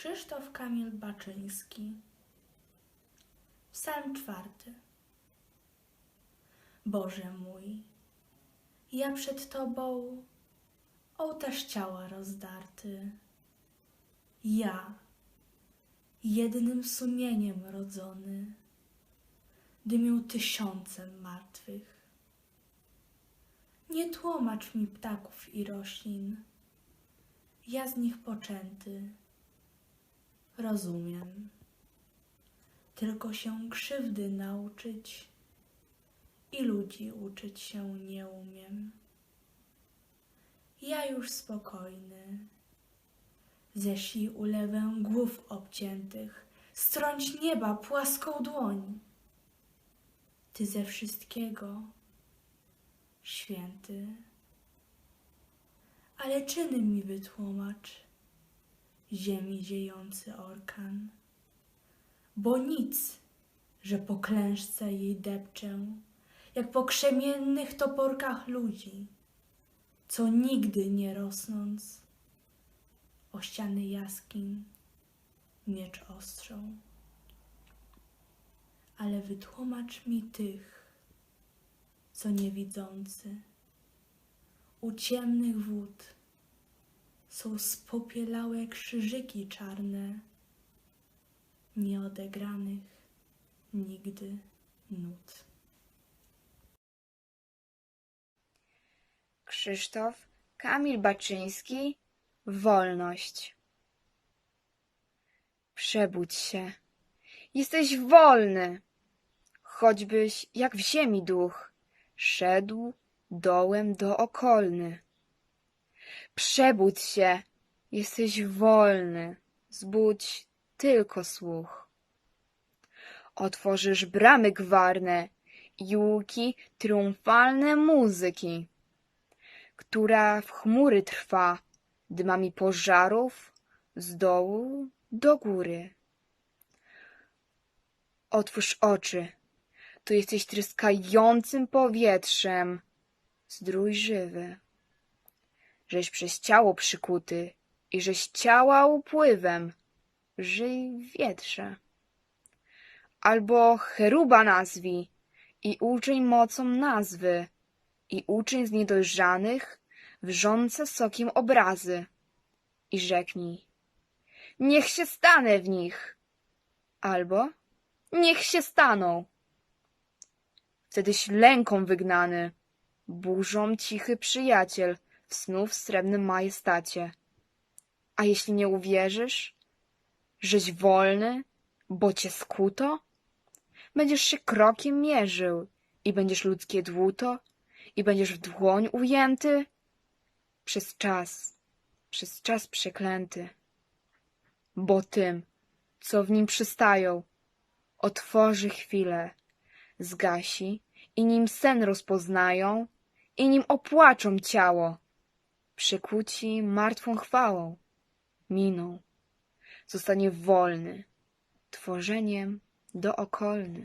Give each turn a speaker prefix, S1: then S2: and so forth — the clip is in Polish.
S1: Krzysztof Kamil Baczyński Psalm czwarty Boże mój, ja przed Tobą ołtarz ciała rozdarty. Ja, jednym sumieniem rodzony, dymią tysiącem martwych. Nie tłumacz mi ptaków i roślin, ja z nich poczęty. Rozumiem, tylko się krzywdy nauczyć i ludzi uczyć się nie umiem. Ja już spokojny, ześlij ulewę głów obciętych, strąć nieba płaską dłoń. Ty ze wszystkiego, święty, ale czyny mi wytłumacz, ziemi ziejący orkan, bo nic, że po klęczce jej depczę, jak po krzemiennych toporkach ludzi, co nigdy nie rosnąc, o ściany jaskiń miecz ostrzą. Ale wytłumacz mi tych, co niewidzący, u ciemnych wód są spopielałe krzyżyki czarne, nieodegranych nigdy nut.
S2: Krzysztof Kamil Baczyński Wolność Przebudź się. Jesteś wolny. Choćbyś jak w ziemi duch szedł dołem do okolny. Przebudź się. Jesteś wolny. Zbudź tylko słuch. Otworzysz bramy gwarne i łuki triumfalne muzyki która w chmury trwa, dymami pożarów z dołu do góry. Otwórz oczy, tu jesteś tryskającym powietrzem, zdrój żywy. Żeś przez ciało przykuty i żeś ciała upływem, żyj wietrze. Albo cheruba nazwij i uczyń mocą nazwy, i uczyń z niedojrzanych wrzące sokiem obrazy i rzeknij niech się stanę w nich albo niech się staną wtedyś lęką wygnany burzą cichy przyjaciel w snów srebrnym majestacie. A jeśli nie uwierzysz żeś wolny bo cię skuto? Będziesz się krokiem mierzył i będziesz ludzkie dłuto i będziesz w dłoń ujęty przez czas, przez czas przeklęty. Bo tym, co w nim przystają, otworzy chwilę, zgasi i nim sen rozpoznają i nim opłaczą ciało, przykuci martwą chwałą, miną, zostanie wolny, tworzeniem dookolny.